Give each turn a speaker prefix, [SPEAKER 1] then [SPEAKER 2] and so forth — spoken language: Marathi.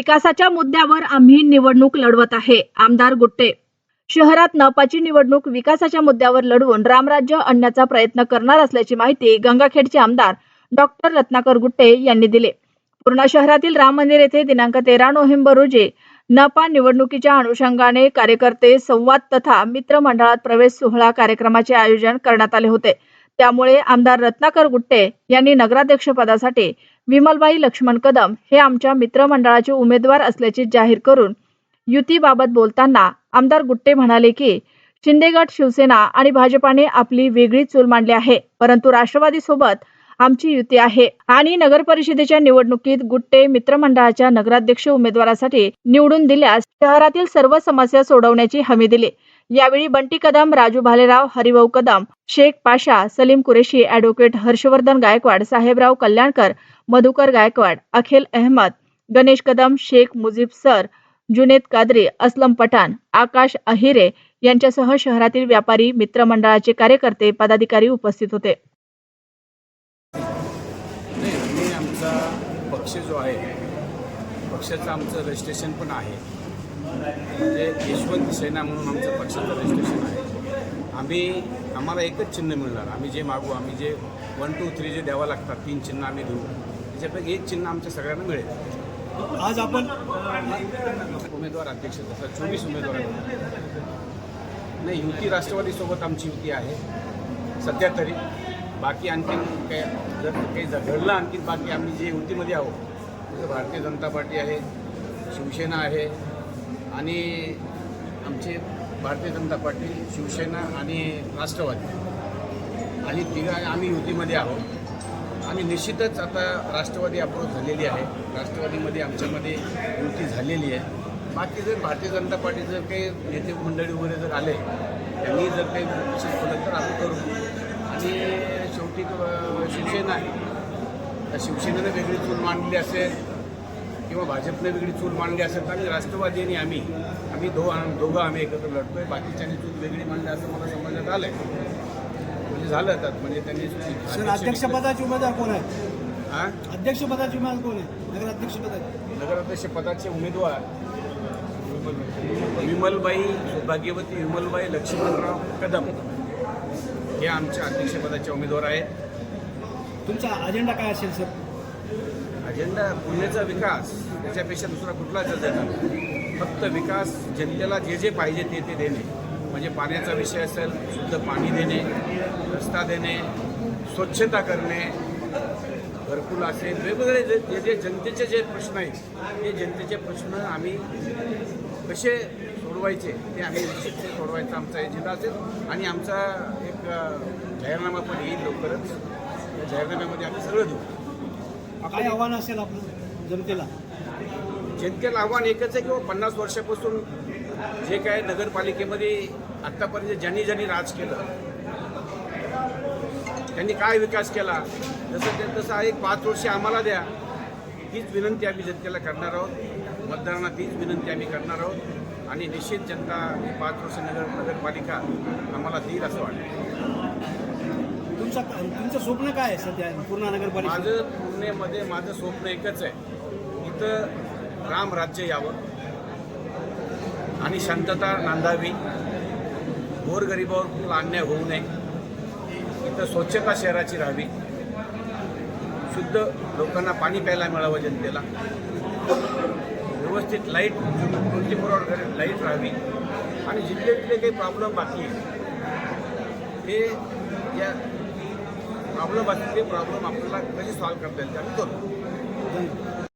[SPEAKER 1] विकासाच्या मुद्द्यावर आम्ही निवडणूक लढवत आहे. आमदार गुट्टे. शहरात नपाची निवडणूक विकासाच्या मुद्द्यावर लढवून रामराज्य आणण्याचा प्रयत्न करणार असल्याची माहिती गंगाखेडचे आमदार डॉक्टर रत्नाकर गुट्टे यांनी दिली. पूर्णा शहरातील राम मंदिर येथे दिनांक तेरा नोव्हेंबर रोजी नपा निवडणुकीच्या अनुषंगाने कार्यकर्ते संवाद तथा मित्र मंडळात प्रवेश सोहळा कार्यक्रमाचे आयोजन करण्यात आले होते. त्यामुळे आमदार रत्नाकर गुट्टे यांनी नगराध्यक्ष पदासाठी विमलबाई लक्ष्मण कदम हे आमच्या मित्रमंडळाचे उमेदवार असल्याचे जाहीर करून युतीबाबत बोलताना आमदार गुट्टे म्हणाले की शिंदे गट शिवसेना आणि भाजपाने आपली वेगळी चूल मांडली आहे परंतु राष्ट्रवादी सोबत आमची युती आहे. आणि नगर परिषदेच्या निवडणुकीत गुट्टे मित्रमंडळाच्या नगराध्यक्ष उमेदवारासाठी निवडून दिल्यास शहरातील सर्व समस्या सोडवण्याची हमी दिली. यावेळी बंटी कदम राजू भालेराव हरिभाऊ कदम शेख पाशा सलीम कुरेशी अॅडव्होकेट हर्षवर्धन गायकवाड साहेबराव कल्याणकर मधुकर गायकवाड अखिल अहमद गणेश कदम शेख मुजीब सर जुनेद कादरी असलम पठाण आकाश अहिरे यांच्यासह शहरातील व्यापारी मित्रमंडळाचे कार्यकर्ते पदाधिकारी उपस्थित होते.
[SPEAKER 2] आमचा पक्ष जो आहे पक्षाचं आमचं रजिस्ट्रेशन पण आहे. म्हणजे यशवंत सेना म्हणून आमचं पक्षाचं रजिस्ट्रेशन आहे. आम्ही आम्हाला एकच चिन्ह मिळणार. आम्ही जे मागू आम्ही जे वन टू थ्री जे द्यावं लागतात तीन चिन्ह आम्ही देऊ. त्याच्यापैकी एक चिन्ह आमच्या सगळ्यांना मिळेल.
[SPEAKER 3] आज आपण
[SPEAKER 2] उमेदवार अध्यक्ष तसं चोवीस उमेदवार नाही युती राष्ट्रवादीसोबत आमची युती आहे. सध्या तरी. बाकी आणखीन काय जर काही घडलं आणखीन बाकी आम्ही जे युतीमध्ये आहोत जसं भारतीय जनता पार्टी आहे शिवसेना आहे आणि आमचे भारतीय जनता पार्टी शिवसेना आणि राष्ट्रवादी. आणि तिघा आम्ही युतीमध्ये आहोत. आणि निश्चितच आता राष्ट्रवादी अप्रोच झालेली आहे. राष्ट्रवादीमध्ये आमच्यामध्ये युती झालेली आहे. बाकी जर भारतीय जनता पार्टी जर काही नेते मंडळी वगैरे जर आले त्यांनी जर काही विशेष केलं तर आम्ही करू. आणि शेवटी शिवसेना आहे. त्या शिवसेनेनं वेगळी चूल मांडली असेल किंवा भाजपने वेगळी चूल मांडली असेल तर आम्ही राष्ट्रवादी आणि आम्ही आम्ही दो दोघं आम्ही एकत्र लढतोय. बाकीच्यांनी चूल वेगळी मांडली असं मला समजण्यात आलं आहे म्हणजे झालं आता म्हणजे त्यांनी
[SPEAKER 3] अध्यक्षपदाचे उमेदवार कोण आहे
[SPEAKER 2] हां
[SPEAKER 3] अध्यक्षपदाचे उमेदवार कोण आहे नगराध्यक्षपदाचे.
[SPEAKER 2] नगराध्यक्ष पदाचे उमेदवार? विमलबाई सौभाग्यवती विमलबाई लक्ष्मणराव कदम. हे आमच्या अध्यक्षपदाचे उमेदवार आहेत.
[SPEAKER 3] तुमचा अजेंडा काय असेल सर?
[SPEAKER 2] अजेंडा पुण्याचा विकास त्याच्यापेक्षा दुसरा कुठलाच अजेंडा नाही. फक्त विकास जनतेला जे जे पाहिजे ते ते देणे. म्हणजे पाण्याचा विषय असेल शुद्ध पाणी देणे रस्ता देणे स्वच्छता करणे घरकुल असेल वेगवेगळे जे जे जे जनतेचे जे प्रश्न आहेत ते जनतेचे प्रश्न आम्ही कसे सोडवायचे ते आम्ही निश्चित सोडवायचा आमचा एजेंडा असेल. आणि आमचा एक जाहीरनामा पण येईल लवकरच. त्या जाहीरनाम्यामध्ये आम्ही सगळं देऊ.
[SPEAKER 3] काय आव्हान असेल आपलं जनतेला?
[SPEAKER 2] जनतेला आव्हान एकच आहे की पन्नास वर्षापासून जे काय नगरपालिकेमध्ये आत्तापर्यंत ज्यांनी ज्यांनी राज केलं त्यांनी काय विकास केला जसं ते तसं एक पाच वर्षे आम्हाला द्या हीच विनंती आम्ही जनतेला करणार आहोत. मतदारांना तीच विनंती आम्ही करणार आहोत. आणि निश्चित जनता ही पाच वर्ष नगर नगरपालिका आम्हाला देईल असं वाटतं.
[SPEAKER 3] तुमचं तुमचं स्वप्न काय आहे सध्या पूर्ण नगरपालिका
[SPEAKER 2] माझं पुणेमध्ये माझं स्वप्न एकच आहे. इथं राम राज्य यावं. आणि शांतता नांदावी. गोरगरिबावर कुठला अन्याय होऊ नये. इथं स्वच्छता शहराची राहावी. शुद्ध लोकांना पाणी प्यायला मिळावं जनतेला. व्यवस्थित light twenty four hour light राहावी. आणि जिल्ह्यातले काही प्रॉब्लेम बाकी आहे ते या प्रॉब्लेम असतील ते प्रॉब्लेम आपल्याला कधी सॉल्व्ह करता येईल ते आम्ही करू.